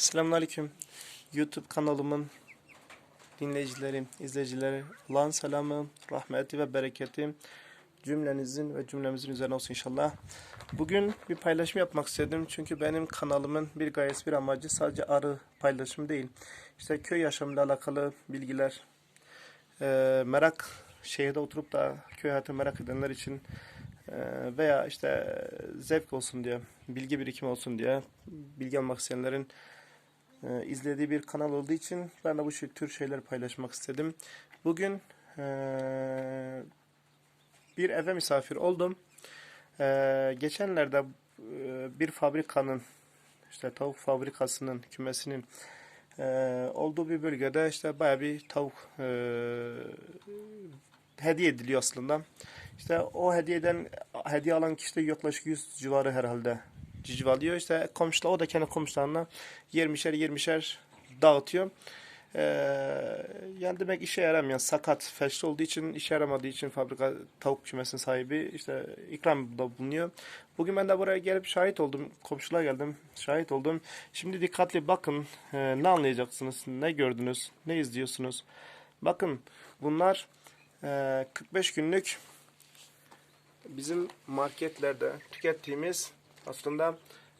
Selamünaleyküm. YouTube kanalımın dinleyicileri, izleyicileri olan selamı, rahmeti ve bereketi cümlenizin ve cümlemizin üzerine olsun inşallah. Bugün bir paylaşım yapmak istedim. Çünkü benim kanalımın bir gayesi bir amacı sadece arı paylaşımı değil. İşte köy yaşamıyla alakalı bilgiler, eee, merak şehirde oturup da köy hayatını merak edenler için eee, veya işte zevk olsun diye, bilgi birikimi olsun diye bilgi almak isteyenlerin e, izlediği bir kanal olduğu için ben de bu tür şeyler paylaşmak istedim. Bugün e, bir eve misafir oldum. E, geçenlerde e, bir fabrikanın işte tavuk fabrikasının kümesinin e, olduğu bir bölgede işte baya bir tavuk e, hediye ediliyor aslında. İşte o hediyeden hediye alan kişi de yaklaşık 100 civarı herhalde civciv alıyor. İşte komşular o da kendi komşularına 20'şer 20'şer dağıtıyor. Ee, yani demek işe yaramayan sakat felçli olduğu için işe yaramadığı için fabrika tavuk kümesinin sahibi işte ikramda bulunuyor. Bugün ben de buraya gelip şahit oldum. Komşular geldim şahit oldum. Şimdi dikkatli bakın Ee, ne anlayacaksınız, ne gördünüz, ne izliyorsunuz. Bakın bunlar ee, 45 günlük bizim marketlerde tükettiğimiz aslında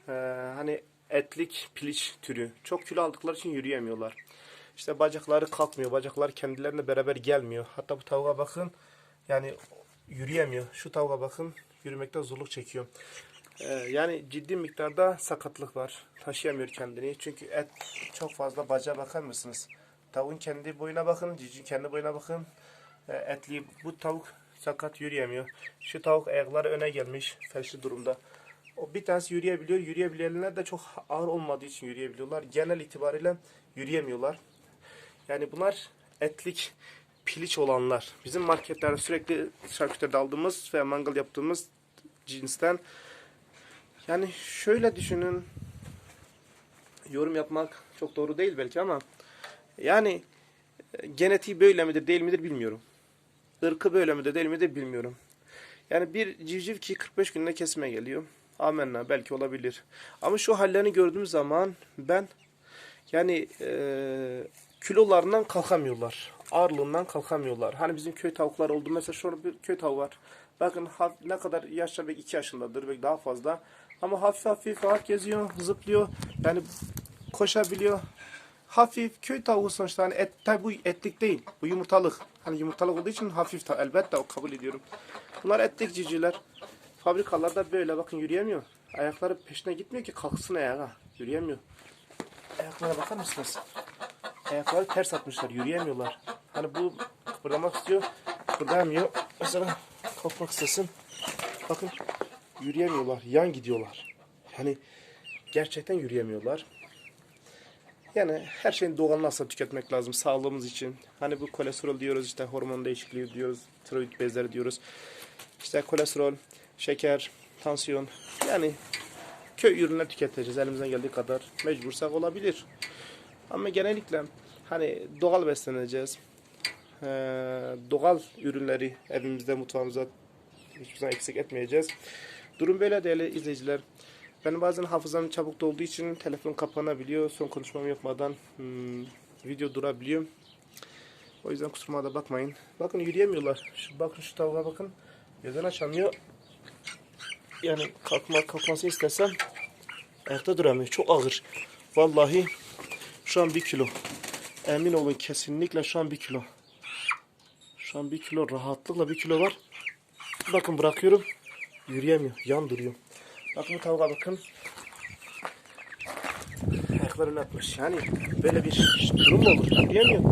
e, hani etlik piliç türü. Çok kilo aldıkları için yürüyemiyorlar. İşte bacakları kalkmıyor. Bacakları kendilerine beraber gelmiyor. Hatta bu tavuğa bakın. Yani yürüyemiyor. Şu tavuğa bakın. Yürümekte zorluk çekiyor. E, yani ciddi miktarda sakatlık var. Taşıyamıyor kendini. Çünkü et çok fazla bacağa bakar mısınız? Tavuğun kendi boyuna bakın. Cicin kendi boyuna bakın. E, etli bu tavuk sakat yürüyemiyor. Şu tavuk ayakları öne gelmiş. Felçli durumda. O bir tanesi yürüyebiliyor. Yürüyebilenler de çok ağır olmadığı için yürüyebiliyorlar. Genel itibariyle yürüyemiyorlar. Yani bunlar etlik piliç olanlar. Bizim marketlerde sürekli şarküteride aldığımız ve mangal yaptığımız cinsten. Yani şöyle düşünün. Yorum yapmak çok doğru değil belki ama yani e, genetiği böyle midir değil midir bilmiyorum. Irkı böyle midir değil midir bilmiyorum. Yani bir civciv ki 45 günde kesime geliyor. Amenna belki olabilir. Ama şu hallerini gördüğüm zaman ben yani e, kilolarından kalkamıyorlar. Ağırlığından kalkamıyorlar. Hani bizim köy tavukları oldu. Mesela şurada bir köy tavuğu var. Bakın ne kadar yaşça belki 2 yaşındadır belki daha fazla. Ama hafif hafif rahat geziyor, zıplıyor. Yani koşabiliyor. Hafif köy tavuğu sonuçta hani et, tabi bu etlik değil. Bu yumurtalık. Hani yumurtalık olduğu için hafif elbette o kabul ediyorum. Bunlar etlik civcivler. Fabrikalarda böyle bakın yürüyemiyor. Ayakları peşine gitmiyor ki kalksın ayağa. Yürüyemiyor. Ayaklara bakar mısınız? Ayakları ters atmışlar. Yürüyemiyorlar. Hani bu kıpırdamak istiyor. Kıpırdayamıyor. Mesela kalkmak istesin. Bakın yürüyemiyorlar. Yan gidiyorlar. Yani gerçekten yürüyemiyorlar. Yani her şeyin doğal nasıl tüketmek lazım sağlığımız için. Hani bu kolesterol diyoruz işte hormon değişikliği diyoruz, tiroid bezleri diyoruz. İşte kolesterol, şeker, tansiyon. Yani köy ürünler tüketeceğiz elimizden geldiği kadar. Mecbursak olabilir. Ama genellikle hani doğal besleneceğiz. Ee, doğal ürünleri evimizde, mutfağımıza hiçbir zaman eksik etmeyeceğiz. Durum böyle değerli izleyiciler. Ben bazen hafızam çabuk dolduğu için telefon kapanabiliyor. Son konuşmamı yapmadan hmm, video durabiliyor. O yüzden kusuruma da bakmayın. Bakın yürüyemiyorlar. Şu, bakın şu tavuğa bakın. Gözden açamıyor. Yani kalkma kalkmasını istesem ayakta duramıyor. Çok ağır. Vallahi şu an bir kilo. Emin olun kesinlikle şu an bir kilo. Şu an bir kilo rahatlıkla bir kilo var. Bakın bırakıyorum. Yürüyemiyor. Yan duruyor. Bakın bu tavuğa bakın. Ayaklarını atmış. Yani böyle bir durum mu olur? Yürüyemiyor.